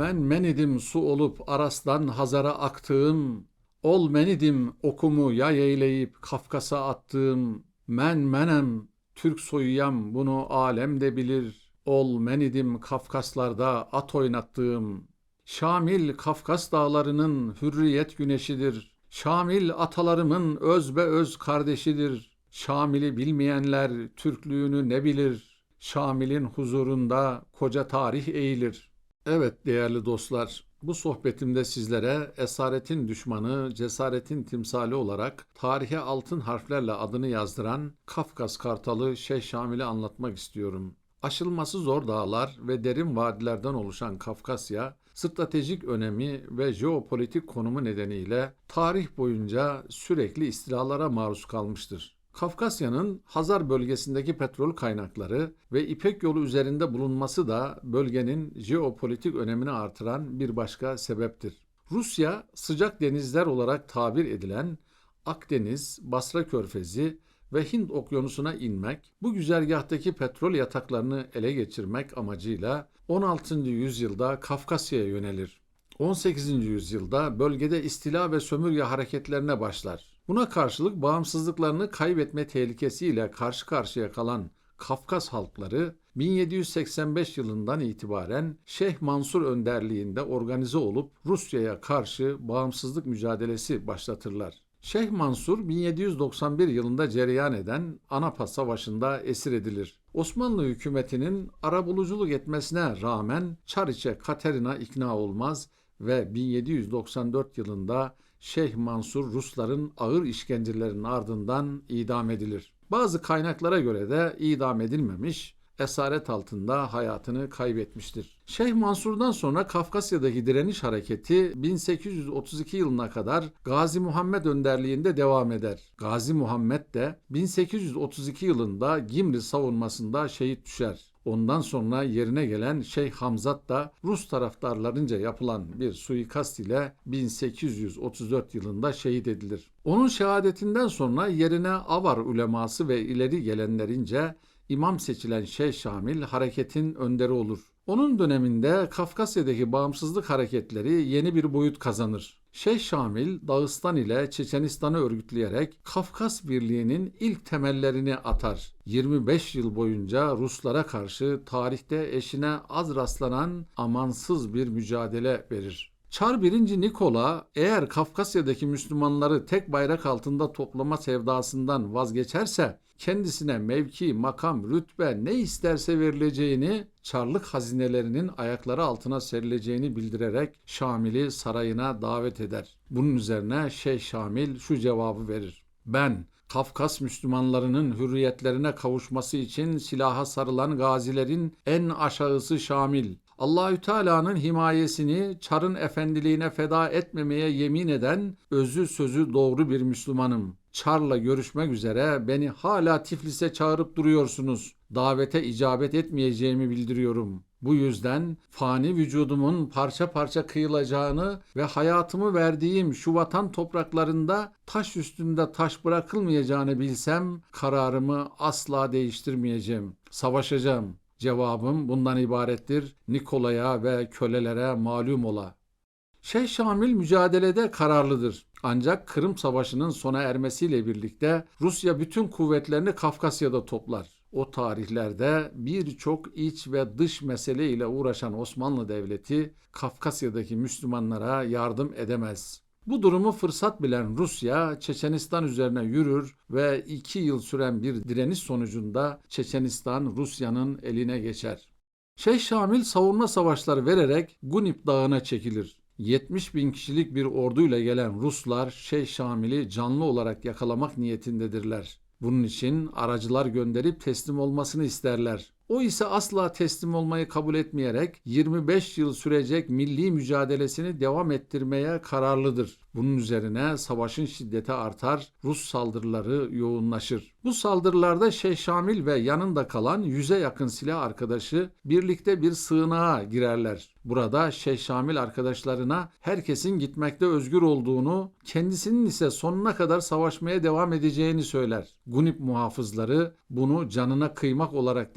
Men menidim su olup Aras'tan Hazar'a aktığım, ol menidim okumu yay eyleyip Kafkas'a attığım, men menem, Türk soyuyam bunu alem de bilir, ol menidim Kafkaslarda at oynattığım, Şamil Kafkas dağlarının hürriyet güneşidir, Şamil atalarımın öz be öz kardeşidir, Şamil'i bilmeyenler Türklüğünü ne bilir, Şamil'in huzurunda koca tarih eğilir. Evet değerli dostlar, bu sohbetimde sizlere esaretin düşmanı, cesaretin timsali olarak tarihe altın harflerle adını yazdıran Kafkas Kartalı Şeyh Şamil'i anlatmak istiyorum. Aşılması zor dağlar ve derin vadilerden oluşan Kafkasya, stratejik önemi ve jeopolitik konumu nedeniyle tarih boyunca sürekli istilalara maruz kalmıştır. Kafkasya'nın Hazar bölgesindeki petrol kaynakları ve İpek yolu üzerinde bulunması da bölgenin jeopolitik önemini artıran bir başka sebeptir. Rusya sıcak denizler olarak tabir edilen Akdeniz, Basra Körfezi ve Hint Okyanusu'na inmek, bu güzergahtaki petrol yataklarını ele geçirmek amacıyla 16. yüzyılda Kafkasya'ya yönelir. 18. yüzyılda bölgede istila ve sömürge hareketlerine başlar. Buna karşılık bağımsızlıklarını kaybetme tehlikesiyle karşı karşıya kalan Kafkas halkları 1785 yılından itibaren Şeyh Mansur önderliğinde organize olup Rusya'ya karşı bağımsızlık mücadelesi başlatırlar. Şeyh Mansur 1791 yılında cereyan eden Anapa Savaşı'nda esir edilir. Osmanlı hükümetinin arabuluculuk etmesine rağmen Çariçe Katerina ikna olmaz ve 1794 yılında Şeyh Mansur Rusların ağır işkencelerinin ardından idam edilir. Bazı kaynaklara göre de idam edilmemiş, esaret altında hayatını kaybetmiştir. Şeyh Mansur'dan sonra Kafkasya'daki direniş hareketi 1832 yılına kadar Gazi Muhammed önderliğinde devam eder. Gazi Muhammed de 1832 yılında Gimri savunmasında şehit düşer. Ondan sonra yerine gelen Şeyh Hamzat da Rus taraftarlarınca yapılan bir suikast ile 1834 yılında şehit edilir. Onun şehadetinden sonra yerine Avar uleması ve ileri gelenlerince imam seçilen Şeyh Şamil hareketin önderi olur. Onun döneminde Kafkasya'daki bağımsızlık hareketleri yeni bir boyut kazanır. Şeyh Şamil, Dağıstan ile Çeçenistan'ı örgütleyerek Kafkas Birliği'nin ilk temellerini atar. 25 yıl boyunca Ruslara karşı tarihte eşine az rastlanan amansız bir mücadele verir. Çar 1. Nikola eğer Kafkasya'daki Müslümanları tek bayrak altında toplama sevdasından vazgeçerse kendisine mevki, makam, rütbe ne isterse verileceğini, çarlık hazinelerinin ayakları altına serileceğini bildirerek Şamil'i sarayına davet eder. Bunun üzerine Şeyh Şamil şu cevabı verir. Ben Kafkas Müslümanlarının hürriyetlerine kavuşması için silaha sarılan gazilerin en aşağısı Şamil. Allahü Teala'nın himayesini Çar'ın efendiliğine feda etmemeye yemin eden özü sözü doğru bir Müslümanım. Çar'la görüşmek üzere beni hala Tiflis'e çağırıp duruyorsunuz. Davete icabet etmeyeceğimi bildiriyorum. Bu yüzden fani vücudumun parça parça kıyılacağını ve hayatımı verdiğim şu vatan topraklarında taş üstünde taş bırakılmayacağını bilsem kararımı asla değiştirmeyeceğim. Savaşacağım. Cevabım bundan ibarettir. Nikola'ya ve kölelere malum ola. Şeyh Şamil mücadelede kararlıdır. Ancak Kırım Savaşı'nın sona ermesiyle birlikte Rusya bütün kuvvetlerini Kafkasya'da toplar. O tarihlerde birçok iç ve dış mesele ile uğraşan Osmanlı Devleti Kafkasya'daki Müslümanlara yardım edemez. Bu durumu fırsat bilen Rusya Çeçenistan üzerine yürür ve iki yıl süren bir direniş sonucunda Çeçenistan Rusya'nın eline geçer. Şeyh Şamil savunma savaşları vererek Gunip Dağı'na çekilir. 70 bin kişilik bir orduyla gelen Ruslar Şeyh Şamil'i canlı olarak yakalamak niyetindedirler. Bunun için aracılar gönderip teslim olmasını isterler. O ise asla teslim olmayı kabul etmeyerek 25 yıl sürecek milli mücadelesini devam ettirmeye kararlıdır. Bunun üzerine savaşın şiddeti artar, Rus saldırıları yoğunlaşır. Bu saldırılarda Şeyh Şamil ve yanında kalan yüze yakın silah arkadaşı birlikte bir sığınağa girerler. Burada Şeyh Şamil arkadaşlarına herkesin gitmekte özgür olduğunu, kendisinin ise sonuna kadar savaşmaya devam edeceğini söyler. Gunip muhafızları bunu canına kıymak olarak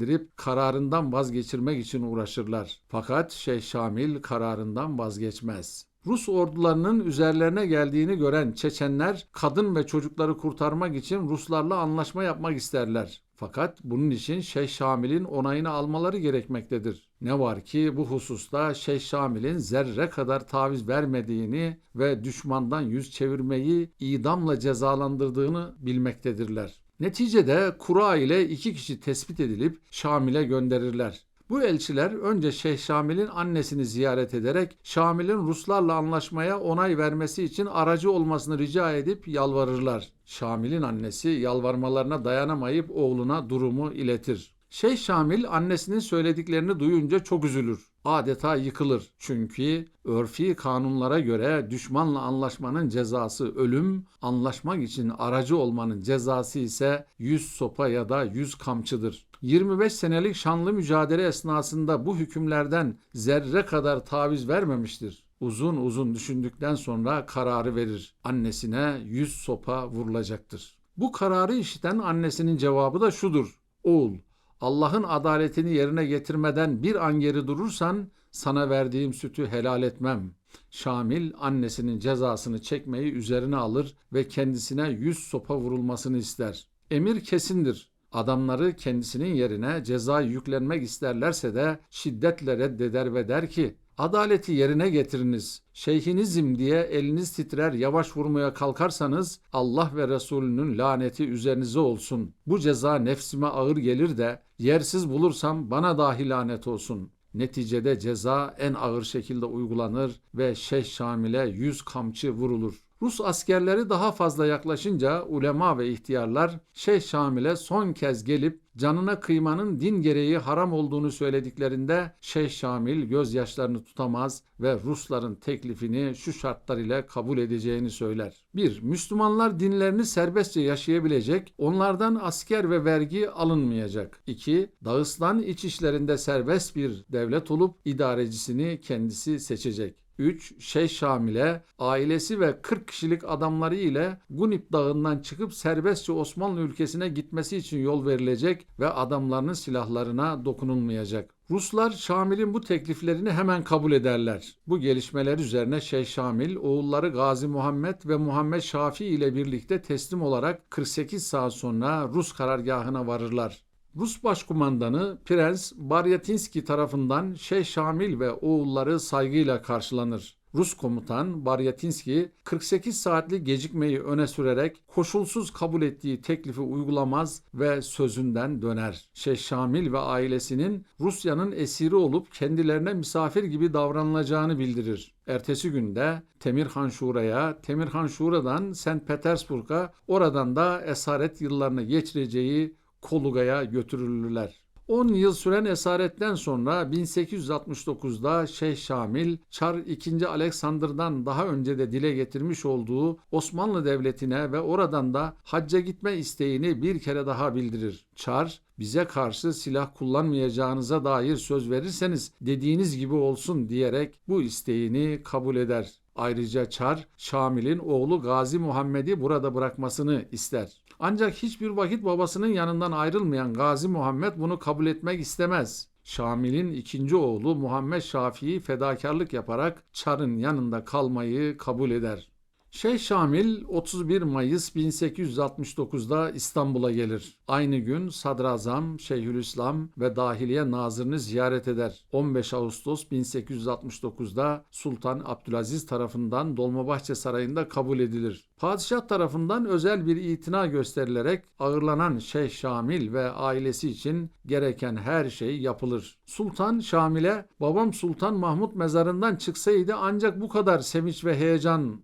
değerlendirip kararından vazgeçirmek için uğraşırlar. Fakat Şeyh Şamil kararından vazgeçmez. Rus ordularının üzerlerine geldiğini gören Çeçenler kadın ve çocukları kurtarmak için Ruslarla anlaşma yapmak isterler. Fakat bunun için Şeyh Şamil'in onayını almaları gerekmektedir. Ne var ki bu hususta Şeyh Şamil'in zerre kadar taviz vermediğini ve düşmandan yüz çevirmeyi idamla cezalandırdığını bilmektedirler. Neticede kura ile iki kişi tespit edilip Şamil'e gönderirler. Bu elçiler önce Şeyh Şamil'in annesini ziyaret ederek Şamil'in Ruslarla anlaşmaya onay vermesi için aracı olmasını rica edip yalvarırlar. Şamil'in annesi yalvarmalarına dayanamayıp oğluna durumu iletir. Şeyh Şamil annesinin söylediklerini duyunca çok üzülür. Adeta yıkılır. Çünkü örfi kanunlara göre düşmanla anlaşmanın cezası ölüm, anlaşmak için aracı olmanın cezası ise yüz sopa ya da yüz kamçıdır. 25 senelik şanlı mücadele esnasında bu hükümlerden zerre kadar taviz vermemiştir. Uzun uzun düşündükten sonra kararı verir. Annesine yüz sopa vurulacaktır. Bu kararı işiten annesinin cevabı da şudur. Oğul, Allah'ın adaletini yerine getirmeden bir an geri durursan sana verdiğim sütü helal etmem. Şamil annesinin cezasını çekmeyi üzerine alır ve kendisine yüz sopa vurulmasını ister. Emir kesindir. Adamları kendisinin yerine ceza yüklenmek isterlerse de şiddetle reddeder ve der ki Adaleti yerine getiriniz. Şeyhinizim diye eliniz titrer yavaş vurmaya kalkarsanız Allah ve Resulünün laneti üzerinize olsun. Bu ceza nefsime ağır gelir de yersiz bulursam bana dahi lanet olsun. Neticede ceza en ağır şekilde uygulanır ve Şeyh Şamil'e yüz kamçı vurulur. Rus askerleri daha fazla yaklaşınca ulema ve ihtiyarlar Şeyh Şamil'e son kez gelip canına kıymanın din gereği haram olduğunu söylediklerinde Şeyh Şamil gözyaşlarını tutamaz ve Rusların teklifini şu şartlar ile kabul edeceğini söyler. 1. Müslümanlar dinlerini serbestçe yaşayabilecek, onlardan asker ve vergi alınmayacak. 2. Dağıstan iç işlerinde serbest bir devlet olup idarecisini kendisi seçecek. 3. Şeyh Şamil'e ailesi ve 40 kişilik adamları ile Gunip Dağı'ndan çıkıp serbestçe Osmanlı ülkesine gitmesi için yol verilecek ve adamlarının silahlarına dokunulmayacak. Ruslar Şamil'in bu tekliflerini hemen kabul ederler. Bu gelişmeler üzerine Şeyh Şamil oğulları Gazi Muhammed ve Muhammed Şafi ile birlikte teslim olarak 48 saat sonra Rus karargahına varırlar. Rus başkumandanı Prens Baryatinski tarafından Şeyh Şamil ve oğulları saygıyla karşılanır. Rus komutan Baryatinski 48 saatlik gecikmeyi öne sürerek koşulsuz kabul ettiği teklifi uygulamaz ve sözünden döner. Şeyh Şamil ve ailesinin Rusya'nın esiri olup kendilerine misafir gibi davranılacağını bildirir. Ertesi günde Temirhan Şura'ya, Temirhan Şura'dan St. Petersburg'a, oradan da esaret yıllarını geçireceği Koluga'ya götürülürler. 10 yıl süren esaretten sonra 1869'da Şeyh Şamil, Çar II. Alexander'dan daha önce de dile getirmiş olduğu Osmanlı Devleti'ne ve oradan da hacca gitme isteğini bir kere daha bildirir. Çar, bize karşı silah kullanmayacağınıza dair söz verirseniz dediğiniz gibi olsun diyerek bu isteğini kabul eder. Ayrıca Çar, Şamil'in oğlu Gazi Muhammed'i burada bırakmasını ister. Ancak hiçbir vakit babasının yanından ayrılmayan Gazi Muhammed bunu kabul etmek istemez. Şamil'in ikinci oğlu Muhammed Şafii fedakarlık yaparak Çar'ın yanında kalmayı kabul eder. Şeyh Şamil 31 Mayıs 1869'da İstanbul'a gelir. Aynı gün Sadrazam, Şeyhülislam ve Dahiliye Nazırını ziyaret eder. 15 Ağustos 1869'da Sultan Abdülaziz tarafından Dolmabahçe Sarayı'nda kabul edilir. Padişah tarafından özel bir itina gösterilerek ağırlanan Şeyh Şamil ve ailesi için gereken her şey yapılır. Sultan Şamil'e babam Sultan Mahmut mezarından çıksaydı ancak bu kadar sevinç ve heyecan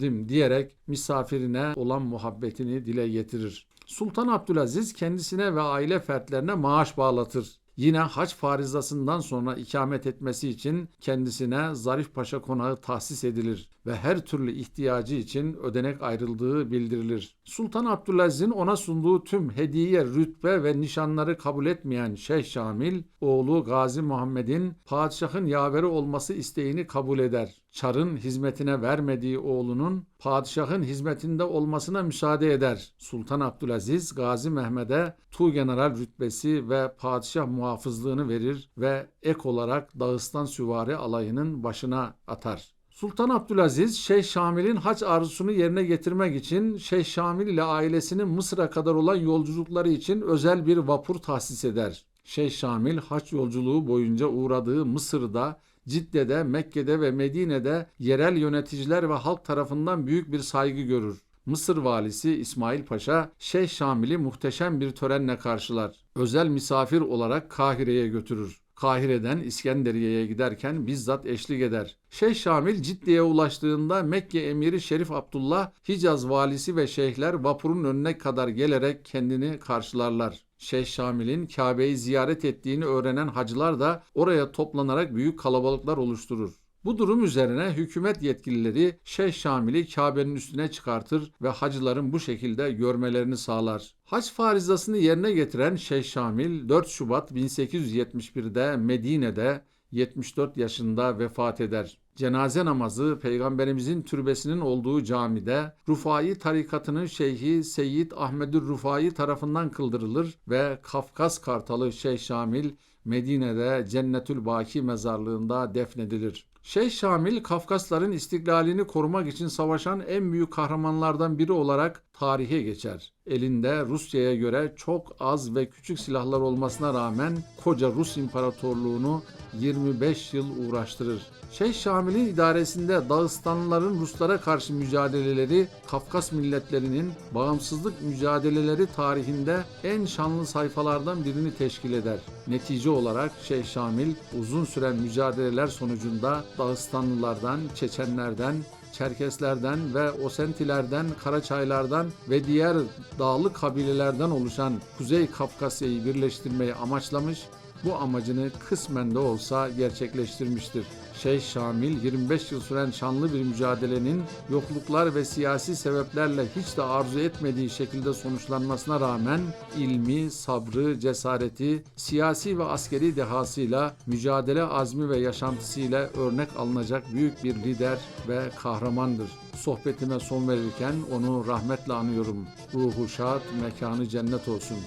duyabilirdim diyerek misafirine olan muhabbetini dile getirir. Sultan Abdülaziz kendisine ve aile fertlerine maaş bağlatır. Yine hac farizasından sonra ikamet etmesi için kendisine Zarif Paşa konağı tahsis edilir ve her türlü ihtiyacı için ödenek ayrıldığı bildirilir. Sultan Abdülaziz'in ona sunduğu tüm hediye, rütbe ve nişanları kabul etmeyen Şeyh Şamil, oğlu Gazi Muhammed'in padişahın yaveri olması isteğini kabul eder. Çar'ın hizmetine vermediği oğlunun padişahın hizmetinde olmasına müsaade eder. Sultan Abdülaziz Gazi Mehmet'e Tuğgeneral rütbesi ve padişah muhafızlığını verir ve ek olarak Dağıstan Süvari alayının başına atar. Sultan Abdülaziz Şeyh Şamil'in hac arzusunu yerine getirmek için Şeyh Şamil ile ailesinin Mısır'a kadar olan yolculukları için özel bir vapur tahsis eder. Şeyh Şamil hac yolculuğu boyunca uğradığı Mısır'da Cidde'de, Mekke'de ve Medine'de yerel yöneticiler ve halk tarafından büyük bir saygı görür. Mısır valisi İsmail Paşa, Şeyh Şamil'i muhteşem bir törenle karşılar. Özel misafir olarak Kahire'ye götürür. Kahire'den İskenderiye'ye giderken bizzat eşlik eder. Şeyh Şamil Cidde'ye ulaştığında Mekke emiri Şerif Abdullah, Hicaz valisi ve şeyhler vapurun önüne kadar gelerek kendini karşılarlar. Şeyh Şamil'in Kabe'yi ziyaret ettiğini öğrenen hacılar da oraya toplanarak büyük kalabalıklar oluşturur. Bu durum üzerine hükümet yetkilileri Şeyh Şamil'i Kabe'nin üstüne çıkartır ve hacıların bu şekilde görmelerini sağlar. Hac farizasını yerine getiren Şeyh Şamil 4 Şubat 1871'de Medine'de 74 yaşında vefat eder. Cenaze namazı Peygamberimizin türbesinin olduğu camide Rufai tarikatının şeyhi Seyyid Ahmedur Rufai tarafından kıldırılır ve Kafkas Kartalı Şeyh Şamil Medine'de Cennetül Baki mezarlığında defnedilir. Şeyh Şamil, Kafkasların istiklalini korumak için savaşan en büyük kahramanlardan biri olarak tarihe geçer. Elinde Rusya'ya göre çok az ve küçük silahlar olmasına rağmen koca Rus İmparatorluğunu 25 yıl uğraştırır. Şeyh Şamil'in idaresinde Dağıstanlıların Ruslara karşı mücadeleleri Kafkas milletlerinin bağımsızlık mücadeleleri tarihinde en şanlı sayfalardan birini teşkil eder. Netice olarak Şeyh Şamil uzun süren mücadeleler sonucunda Dağıstanlılardan, Çeçenlerden, Çerkeslerden ve Osentilerden, Karaçaylardan ve diğer dağlı kabilelerden oluşan Kuzey Kafkasya'yı birleştirmeyi amaçlamış, bu amacını kısmen de olsa gerçekleştirmiştir. Şeyh Şamil 25 yıl süren şanlı bir mücadelenin yokluklar ve siyasi sebeplerle hiç de arzu etmediği şekilde sonuçlanmasına rağmen ilmi, sabrı, cesareti, siyasi ve askeri dehasıyla, mücadele azmi ve yaşantısıyla örnek alınacak büyük bir lider ve kahramandır. Sohbetime son verirken onu rahmetle anıyorum. Ruhu şad, mekanı cennet olsun.